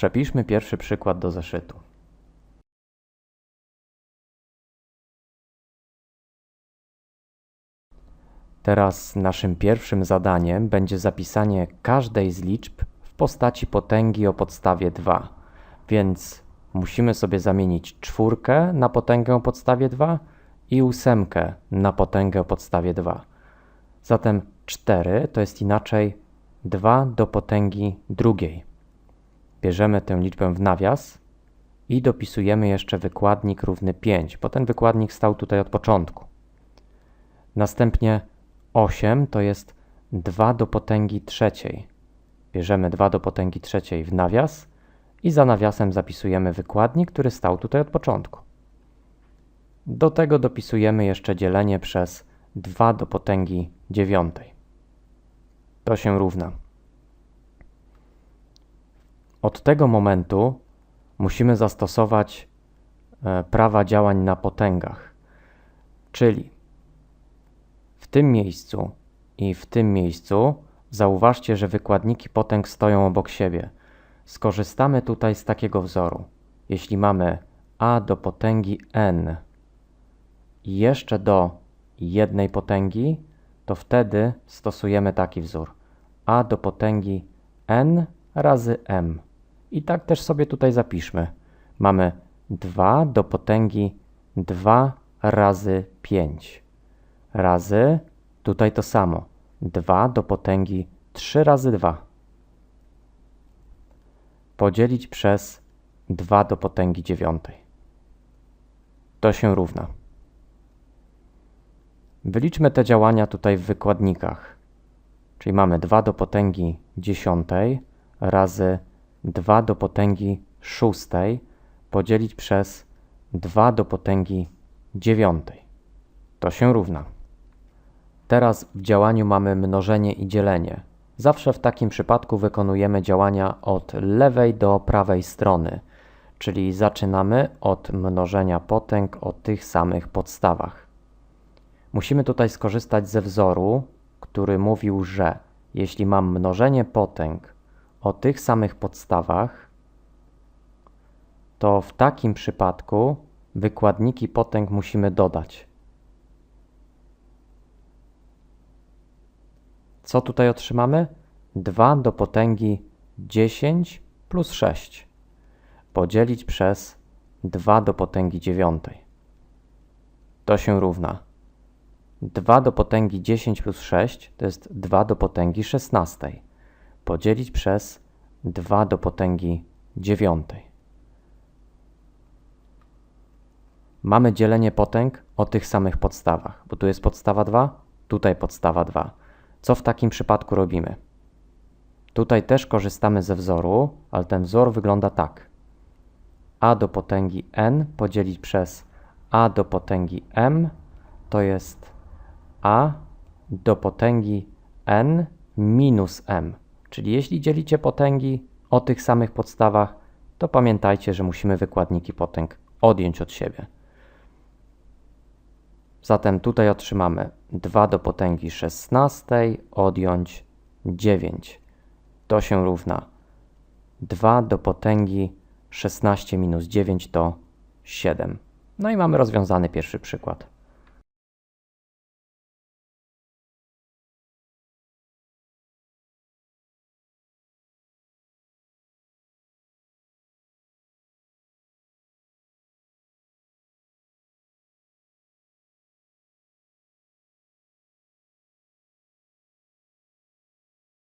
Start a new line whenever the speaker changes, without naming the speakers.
Przepiszmy pierwszy przykład do zeszytu. Teraz naszym pierwszym zadaniem będzie zapisanie każdej z liczb w postaci potęgi o podstawie 2. Więc musimy sobie zamienić czwórkę na potęgę o podstawie 2 i ósemkę na potęgę o podstawie 2. Zatem 4 to jest inaczej 2 do potęgi drugiej. Bierzemy tę liczbę w nawias i dopisujemy jeszcze wykładnik równy 5, bo ten wykładnik stał tutaj od początku. Następnie 8 to jest 2 do potęgi trzeciej. Bierzemy 2 do potęgi trzeciej w nawias i za nawiasem zapisujemy wykładnik, który stał tutaj od początku. Do tego dopisujemy jeszcze dzielenie przez 2 do potęgi dziewiątej. To się równa. Od tego momentu musimy zastosować e, prawa działań na potęgach, czyli w tym miejscu i w tym miejscu zauważcie, że wykładniki potęg stoją obok siebie. Skorzystamy tutaj z takiego wzoru. Jeśli mamy a do potęgi n i jeszcze do jednej potęgi, to wtedy stosujemy taki wzór. a do potęgi n razy m. I tak też sobie tutaj zapiszmy. Mamy 2 do potęgi 2 razy 5 razy, tutaj to samo, 2 do potęgi 3 razy 2 podzielić przez 2 do potęgi 9. To się równa. Wyliczmy te działania tutaj w wykładnikach. Czyli mamy 2 do potęgi 10 razy 2 do potęgi 6 podzielić przez 2 do potęgi 9. To się równa. Teraz w działaniu mamy mnożenie i dzielenie. Zawsze w takim przypadku wykonujemy działania od lewej do prawej strony, czyli zaczynamy od mnożenia potęg o tych samych podstawach. Musimy tutaj skorzystać ze wzoru, który mówił, że jeśli mam mnożenie potęg o tych samych podstawach, to w takim przypadku wykładniki potęg musimy dodać. Co tutaj otrzymamy? 2 do potęgi 10 plus 6 podzielić przez 2 do potęgi 9. To się równa 2 do potęgi 10 plus 6 to jest 2 do potęgi 16 podzielić przez 2 do potęgi 9. Mamy dzielenie potęg o tych samych podstawach, bo tu jest podstawa 2, tutaj podstawa 2. Co w takim przypadku robimy? Tutaj też korzystamy ze wzoru, ale ten wzór wygląda tak. a do potęgi n podzielić przez a do potęgi m to jest a do potęgi n minus m. Czyli jeśli dzielicie potęgi o tych samych podstawach, to pamiętajcie, że musimy wykładniki potęg odjąć od siebie. Zatem tutaj otrzymamy 2 do potęgi 16 odjąć 9. To się równa 2 do potęgi 16 minus 9 to 7. No i mamy rozwiązany pierwszy przykład.